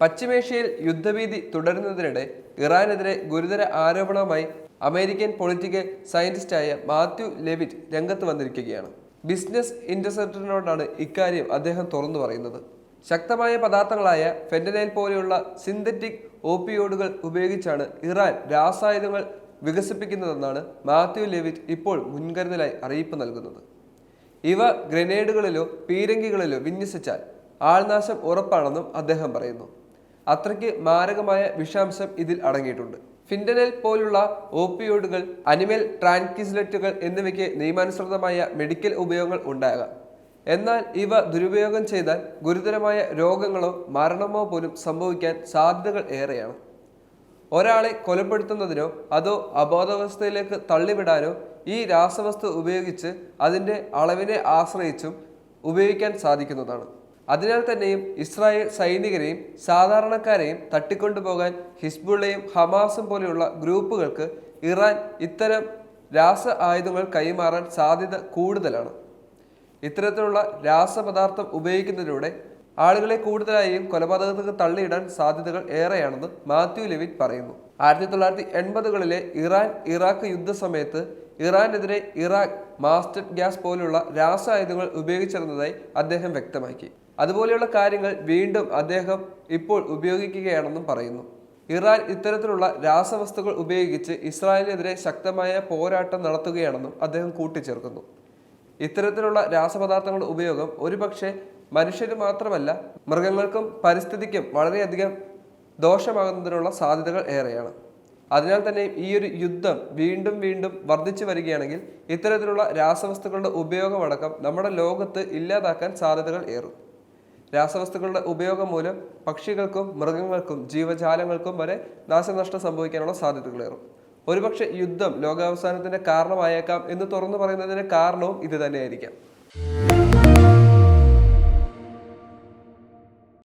പശ്ചിമേഷ്യയിൽ യുദ്ധഭീതി തുടരുന്നതിനിടെ ഇറാനെതിരെ ഗുരുതര ആരോപണവുമായി അമേരിക്കൻ പൊളിറ്റിക്കൽ സയന്റിസ്റ്റായ മാത്യു ലെവിറ്റ് രംഗത്ത് വന്നിരിക്കുകയാണ്. ബിസിനസ് ഇന്റർസെപ്റ്ററിനോടാണ് ഇക്കാര്യം അദ്ദേഹം തുറന്നു പറയുന്നത്. ശക്തമായ പദാർത്ഥങ്ങളായ ഫെന്റനൈൽ പോലെയുള്ള സിന്തറ്റിക് ഓപ്പിയോഡുകൾ ഉപയോഗിച്ചാണ് ഇറാൻ രാസായുധങ്ങൾ വികസിപ്പിക്കുന്നതെന്നാണ് മാത്യു ലെവിറ്റ് ഇപ്പോൾ മുൻകരുതലായി അറിയിപ്പ് നൽകുന്നത്. ഇവ ഗ്രനേഡുകളിലോ പീരങ്കികളിലോ വിന്യസിച്ചാൽ ആൾനാശം ഉറപ്പാണെന്നും അദ്ദേഹം പറയുന്നു. അത്രയ്ക്ക് മാരകമായ വിഷാംശം ഇതിൽ അടങ്ങിയിട്ടുണ്ട്. ഫിൻഡനൽ പോലുള്ള ഓപ്പിയോഡുകൾ അനിമൽ ട്രാൻകിസ്ലറ്റുകൾ എന്നിവയ്ക്ക് നിയമാനുസൃതമായ മെഡിക്കൽ ഉപയോഗങ്ങൾ ഉണ്ടാകാം. എന്നാൽ ഇവ ദുരുപയോഗം ചെയ്താൽ ഗുരുതരമായ രോഗങ്ങളോ മരണമോ പോലും സംഭവിക്കാൻ സാധ്യതകൾ ഏറെയാണ്. ഒരാളെ കൊലപ്പെടുത്തുന്നതിനോ അതോ അബോധാവസ്ഥയിലേക്ക് തള്ളിവിടാനോ ഈ രാസവസ്തു ഉപയോഗിച്ച് അതിന്റെ അളവിനെ ആശ്രയിച്ചും ഉപയോഗിക്കാൻ സാധിക്കുന്നതാണ്. അതിനാൽ തന്നെയും ഇസ്രായേൽ സൈനികരെയും സാധാരണക്കാരെയും തട്ടിക്കൊണ്ടുപോകാൻ ഹിസ്ബുള്ളയും ഹമാസും പോലെയുള്ള ഗ്രൂപ്പുകൾക്ക് ഇറാൻ ഇത്തരം രാസ ആയുധങ്ങൾ കൈമാറാൻ സാധ്യത കൂടുതലാണ്. ഇത്തരത്തിലുള്ള രാസപദാർത്ഥം ഉപയോഗിക്കുന്നതിലൂടെ ആളുകളെ കൂടുതലായും കൊലപാതകത്തിന് തള്ളിയിടാൻ സാധ്യതകൾ ഏറെയാണെന്ന് മാത്യു ലെവിൻ പറയുന്നു. ആയിരത്തി തൊള്ളായിരത്തി എൺപതുകളിലെ ഇറാൻ ഇറാഖ് യുദ്ധസമയത്ത് ഇറാനെതിരെ ഇറാഖ് മാസ്റ്റർ ഗ്യാസ് പോലുള്ള രാസായുധങ്ങൾ ഉപയോഗിച്ചിരുന്നതായി അദ്ദേഹം വ്യക്തമാക്കി. അതുപോലെയുള്ള കാര്യങ്ങൾ വീണ്ടും അദ്ദേഹം ഇപ്പോൾ ഉപയോഗിക്കുകയാണെന്നും പറയുന്നു. ഇറാൻ ഇത്തരത്തിലുള്ള രാസവസ്തുക്കൾ ഉപയോഗിച്ച് ഇസ്രായേലിനെതിരെ ശക്തമായ പോരാട്ടം നടത്തുകയാണെന്നും അദ്ദേഹം കൂട്ടിച്ചേർക്കുന്നു. ഇത്തരത്തിലുള്ള രാസപദാർത്ഥങ്ങളുടെ ഉപയോഗം ഒരുപക്ഷെ മനുഷ്യന് മാത്രമല്ല മൃഗങ്ങൾക്കും പരിസ്ഥിതിക്കും വളരെയധികം ദോഷമാകുന്നതിനുള്ള സാധ്യതകൾ ഏറെയാണ്. അതിനാൽ തന്നെ ഈ ഒരു യുദ്ധം വീണ്ടും വീണ്ടും വർദ്ധിച്ചു വരികയാണെങ്കിൽ ഇത്തരത്തിലുള്ള രാസവസ്തുക്കളുടെ ഉപയോഗമടക്കം നമ്മുടെ ലോകത്ത് ഇല്ലാതാക്കാൻ സാധ്യതകൾ ഏറും. രാസവസ്തുക്കളുടെ ഉപയോഗം മൂലം പക്ഷികൾക്കും മൃഗങ്ങൾക്കും ജീവജാലങ്ങൾക്കും വരെ നാശനഷ്ടം സംഭവിക്കാനുള്ള സാധ്യതകളേറും. ഒരുപക്ഷെ യുദ്ധം ലോകാവസാനത്തിന്റെ കാരണമായേക്കാം എന്ന് തുറന്നു പറയുന്നതിന്റെ കാരണവും ഇത് തന്നെയായിരിക്കാം.